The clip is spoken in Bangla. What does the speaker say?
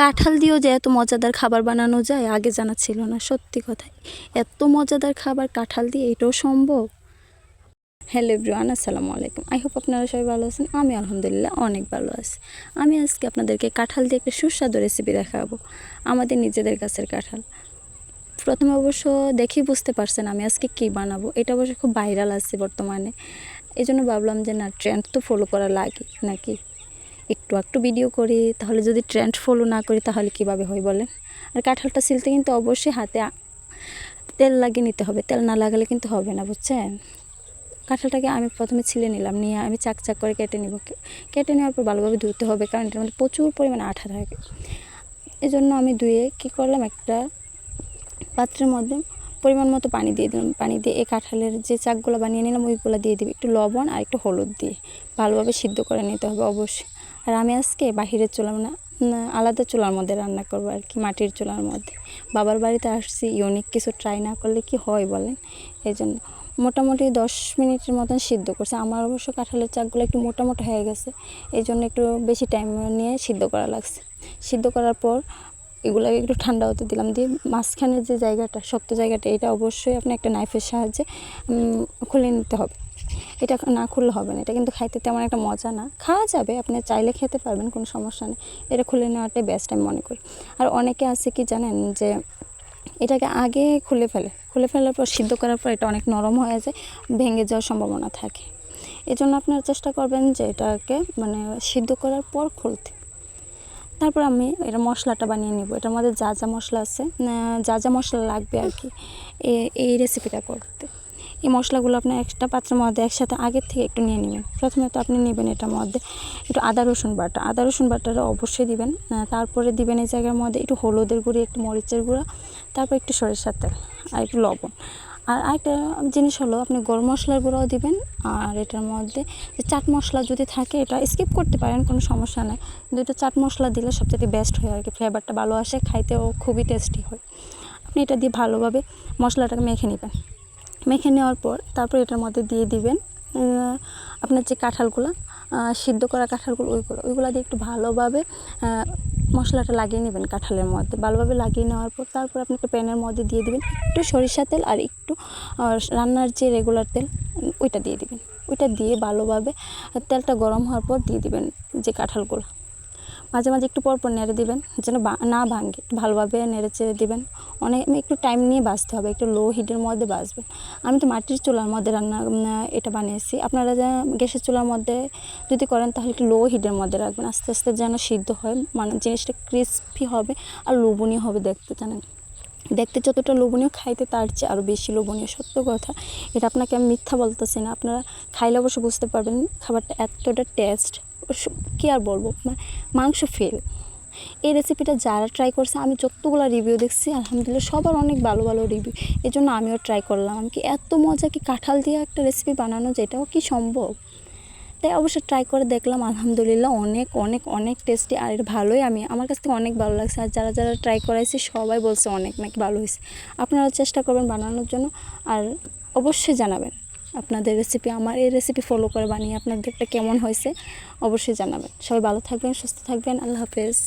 কাঁঠাল দিয়েও যে এত মজাদার খাবার বানানো যায়, আগে জানা ছিল না। সত্যি কথাই, এত মজাদার খাবার কাঁঠাল দিয়ে এটাও সম্ভব? হ্যালো এভরিওয়ান, আসসালামু আলাইকুম। আই হোপ আপনারা সবাই ভালো আছেন, আমি আলহামদুলিল্লাহ অনেক ভালো আছি। আমি আজকে আপনাদেরকে কাঁঠাল দিয়ে একটা সুস্বাদু রেসিপি দেখাবো, আমাদের নিজেদের গাছের কাঁঠাল। প্রথমে অবশ্য দেখেই বুঝতে পারছেন আমি আজকে কী বানাবো, এটা অবশ্য খুব ভাইরাল আছে বর্তমানে। এই জন্য ভাবলাম যে না ট্রেন্ড তো ফলো করা লাগে নাকি? একটু একটু ভিডিও করি, তাহলে যদি ট্রেন্ড ফলো না করি, তাহলে কীভাবে হয় বলেন? আর কাঁঠালটা ছিলতে কিন্তু অবশ্যই হাতে তেল লাগিয়ে নিতে হবে। তেল না লাগালে কিন্তু হবে না, বুঝছেন? কাঁঠালটাকে আমি প্রথমে ছিলে নিলাম, নিয়ে আমি চাক চাক করে কেটে নিব। কেটে নেওয়ার পর ভালোভাবে ধুতে হবে, কারণ এটার মধ্যে প্রচুর পরিমাণে আঠা থাকে। এই জন্য আমি ধুয়ে কী করলাম, একটা পাত্রের মধ্যে পরিমাণ মতো পানি দিয়ে দিলাম। পানি দিয়ে এই কাঁঠালের যে চাকগুলো বানিয়ে নিলাম, ওইগুলো দিয়ে দিবি। একটু লবণ আর একটু হলুদ দিয়ে ভালোভাবে সিদ্ধ করে নিতে হবে, অবশ্যই। আর আমি আজকে বাহিরের চুলা না, আলাদা চুলার মধ্যে রান্না করব আর কি, মাটির চুলার মধ্যে। বাবার বাড়িতে আসছি, ইউনিক কিছু ট্রাই না করলে কি হয় বলেন? এই জন্য মোটামুটি দশ মিনিটের মতন সিদ্ধ করছে। আমার অবশ্য কাঁঠালের চাকগুলো একটু মোটা মোটা হয়ে গেছে, এই জন্য একটু বেশি টাইম নিয়ে সিদ্ধ করা লাগছে। সিদ্ধ করার পর এগুলোকে একটু ঠান্ডা হতে দিলাম দিয়ে মাঝখানের যে জায়গাটা, শক্ত জায়গাটা, এটা অবশ্যই আপনি একটা নাইফের সাহায্যে খুলে নিতে হবে। এটা না খুললে হবে না, এটা কিন্তু খাইতে তেমন একটা মজা না। খাওয়া যাবে, আপনি চাইলে খেতে পারবেন, কোনো সমস্যা নেই। এটা খুলে নেওয়াটাই বেস্ট আমি মনে করি। আর অনেকে আছে কি জানেন যে, এটাকে আগে খুলে ফেলে। খুলে ফেলার পর, সিদ্ধ করার পর এটা অনেক নরম হয়ে যায়, ভেঙে যাওয়ার সম্ভাবনা থাকে। এই জন্য আপনারা চেষ্টা করবেন যে এটাকে মানে সিদ্ধ করার পর খুলতে। তারপর আমি এটা মশলাটা বানিয়ে নিব। এটার মধ্যে যা যা মশলা আছে যা যা মশলা লাগবে আর কি এই রেসিপিটা করতে। এই মশলাগুলো আপনি একটা পাত্রের মধ্যে একসাথে আগের থেকে একটু নিয়ে নেবেন। প্রথমে তো আপনি নেবেন এটার মধ্যে একটু আদা, রসুন বাটা। আদা, রসুন বাটাটা অবশ্যই দিবেন। তারপরে দিবেন এই জায়গার মধ্যে একটু হলুদের গুঁড়ি, একটু মরিচের গুঁড়া, তারপর একটু সরিষার তেল আর একটু লবণ। আর আরেকটা জিনিস হলো, আপনি গরম মশলার গুঁড়াও দিবেন। আর এটার মধ্যে যে চাট মশলা যদি থাকে, এটা স্কিপ করতে পারেন, কোনো সমস্যা নেই। এটা চাট মশলা দিলে সবচেয়ে বেস্ট হয় আর কি ফ্লেভারটা ভালো আসে, খাইতেও খুবই টেস্টি হয়। আপনি এটা দিয়ে ভালোভাবে মশলাটাকে মেখে নেবেন। মেখে নেওয়ার পর তারপর এটার মধ্যে দিয়ে দিবেন আপনার যে কাঁঠালগুলো সিদ্ধ করা কাঁঠালগুলো, ওইগুলো ওইগুলো দিয়ে একটু ভালোভাবে মশলাটা লাগিয়ে নেবেন কাঁঠালের মধ্যে। ভালোভাবে লাগিয়ে নেওয়ার পর তারপর আপনি একটা প্যানের মধ্যে দিয়ে দিবেন একটু সরিষা তেল আর একটু রান্নার যে রেগুলার তেল, ওইটা দিয়ে দিবেন। ওইটা দিয়ে ভালোভাবে তেলটা গরম হওয়ার পর দিয়ে দিবেন যে কাঁঠালগুলো। মাঝে মাঝে একটু পর পর নেড়ে দিবেন, যেন না ভাঙে। ভালোভাবে নেড়ে চেড়ে দিবেন। অনেক একটু টাইম নিয়ে বাঁচতে হবে, একটু লো হিটের মধ্যে বাজবেন আমি তো মাটির চুলার মধ্যে রান্না এটা বানিয়েছি। আপনারা যা গ্যাসের চুলার মধ্যে যদি করেন, তাহলে একটু লো হিটের মধ্যে রাখবেন। আস্তে আস্তে যেন সিদ্ধ হয় মানে জিনিসটা ক্রিসপি হবে আর লোভনীয় হবে দেখতে, জানেন? দেখতে যতটা লোভনীয়, খাইতে তার চেয়ে আরও বেশি লোভনীয়, সত্য কথা। এটা আপনাকে আমি মিথ্যা বলতেছি না। আপনারা খাইলে অবশ্য বুঝতে পারবেন, খাবারটা এতটা টেস্ট কী আর বলব? মানে মাংস ফেল এই রেসিপিটা যারা ট্রাই করছে, আমি যতগুলো রিভিউ দেখছি, আলহামদুলিল্লাহ সবার অনেক ভালো ভালো রিভিউ এই জন্য আমিও ট্রাই করলাম। আমি কি এত মজা কি কাঁঠাল দিয়ে একটা রেসিপি বানানো যায় এটাও কি সম্ভব? তাই অবশ্যই ট্রাই করে দেখলাম, আলহামদুলিল্লাহ অনেক অনেক অনেক টেস্টি আর এটা ভালোই। আমি, আমার কাছ থেকে অনেক ভালো লাগছে। আর যারা যারা ট্রাই করাইছে, সবাই বলছে অনেক নাকি ভালো হয়েছে আপনারাও চেষ্টা করবেন বানানোর জন্য। আর অবশ্যই জানাবেন আপনাদের রেসিপি আমার এই রেসিপি ফলো করে বানিয়ে আপনাদেরটা কেমন হয়েছে, অবশ্যই জানাবেন। সবাই ভালো থাকবেন, সুস্থ থাকবেন। আল্লাহ হাফেজ।